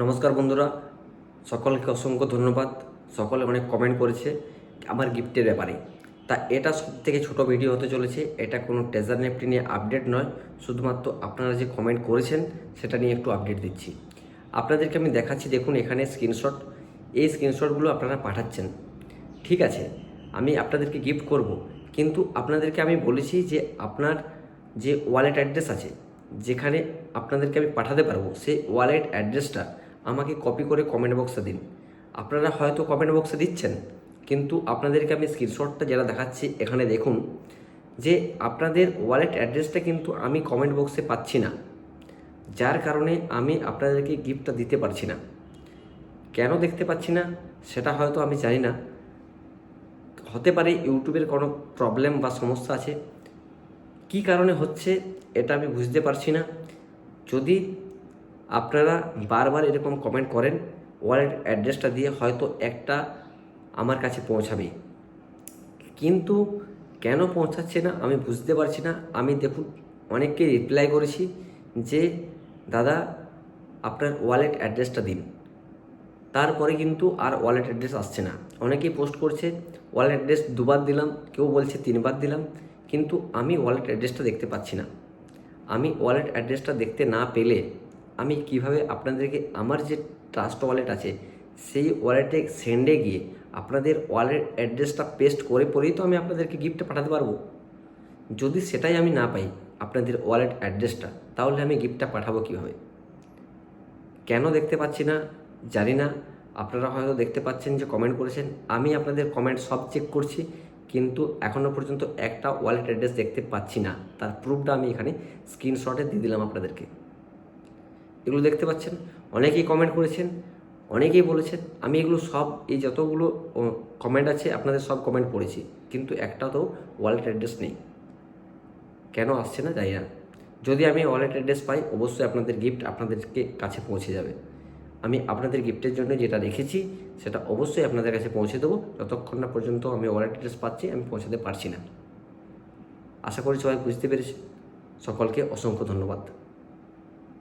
নমস্কার বন্ধুরা। সকলকে অসংখ্য ধন্যবাদ। সকলে অনেক কমেন্ট করেছে আমার গিফটের ব্যাপারে। তা এটা সব থেকে ছোটো ভিডিও হতে চলেছে। এটা কোনো ট্রেজার নেপটি নিয়ে আপডেট নয়। শুধুমাত্র আপনারা যে কমেন্ট করেছেন, সেটা নিয়ে একটু আপডেট দিচ্ছি। আপনাদেরকে আমি দেখাচ্ছি, দেখুন এখানে স্ক্রিনশট এই স্ক্রিনশটগুলো আপনারা পাঠাচ্ছেন। ঠিক আছে, আমি আপনাদেরকে গিফট করব। কিন্তু আপনাদেরকে আমি বলেছি যে আপনার যে ওয়ালেট অ্যাড্রেস আছে, যেখানে আপনাদেরকে আমি পাঠাতে পারব, সেই ওয়ালেট অ্যাড্রেসটা আমাকে কপি করে কমেন্ট বক্সে দিন। আপনারা হয়তো কমেন্ট বক্সে দিচ্ছেন, কিন্তু আপনাদেরকে আমি স্ক্রিনশটটা যেটা দেখাচ্ছি, এখানে দেখুন যে আপনাদের ওয়ালেট অ্যাড্রেসটা কিন্তু আমি কমেন্ট বক্সে পাচ্ছি না। যার কারণে আমি আপনাদেরকে গিফটটা দিতে পারছি না। কেন দেখতে পাচ্ছি না, সেটা হয়তো আমি জানি না। হতে পারে ইউটিউবের কোনো প্রবলেম বা সমস্যা আছে। কি কারণে হচ্ছে, এটা আমি বুঝতে পারছি না। যদি আপনারা বারবার এরকম কমেন্ট করেন ওয়ালেট অ্যাড্রেসটা দিয়ে হয়তো একটা আমার কাছে পৌঁছাবে। কিন্তু কেন পৌঁছাচ্ছে না আমি বুঝতে পারছি না। আমি দেখুন অনেককে রিপ্লাই করেছি যে, দাদা, আপনার ওয়ালেট অ্যাড্রেসটা দিন। তারপরে কিন্তু আর ওয়ালেট অ্যাড্রেস আসছে না। অনেকেই পোস্ট করছে ওয়ালেট অ্যাড্রেস দুবার দিলাম। কেউ বলছে, তিনবার দিলাম। কিন্তু আমি ওয়ালেট অ্যাড্রেসটা দেখতে পাচ্ছি না। আমি ওয়ালেট অ্যাড্রেসটা দেখতে না পেলে আমি কীভাবে আপনাদেরকে, আমার যে ট্রাস্ট ওয়ালেট আছে, সেই ওয়ালেটে সেন্ডে গিয়ে আপনাদের ওয়ালেট অ্যাড্রেসটা পেস্ট করে পরেই তো আমি আপনাদেরকে গিফটটা পাঠাতে পারব। যদি সেটাই আমি না পাই আপনাদের ওয়ালেট অ্যাড্রেসটা তাহলে আমি গিফটটা পাঠাবো কীভাবে? কেন দেখতে পাচ্ছি না? জানি না। আপনারা হয়তো দেখতে পাচ্ছেন যে কমেন্ট করেছেন। আমি আপনাদের কমেন্ট সব চেক করছি, কিন্তু এখনও পর্যন্ত একটা ওয়ালেট অ্যাড্রেস দেখতে পাচ্ছি না। তার প্রুফটা আমি এখানে স্ক্রিনশটে দিয়ে দিলাম আপনাদেরকে। এগুলো দেখতে পাচ্ছেন। অনেকেই কমেন্ট করেছেন, অনেকেই বলেছেন, আমি এগুলো সব, এই যতগুলো কমেন্ট আছে, আপনাদের সব কমেন্ট পড়েছি। কিন্তু একটা তো ওয়ালেট অ্যাড্রেস নেই। কেন আসছে না, জানি না। যদি আমি ওয়ালেট অ্যাড্রেস পাই, অবশ্যই আপনাদের গিফট আপনাদেরকে কাছে পৌঁছে যাবে। আমি আপনাদের গিফটের জন্য যেটা রেখেছি, সেটা অবশ্যই আপনাদের কাছে পৌঁছে দেবো। যতক্ষণ না পর্যন্ত আমি ওয়ালেট অ্যাড্রেস পাচ্ছি, আমি পৌঁছাতে পারছি না। আশা করি সবাই বুঝতে পেরেছি। সকলকে অসংখ্য ধন্যবাদ।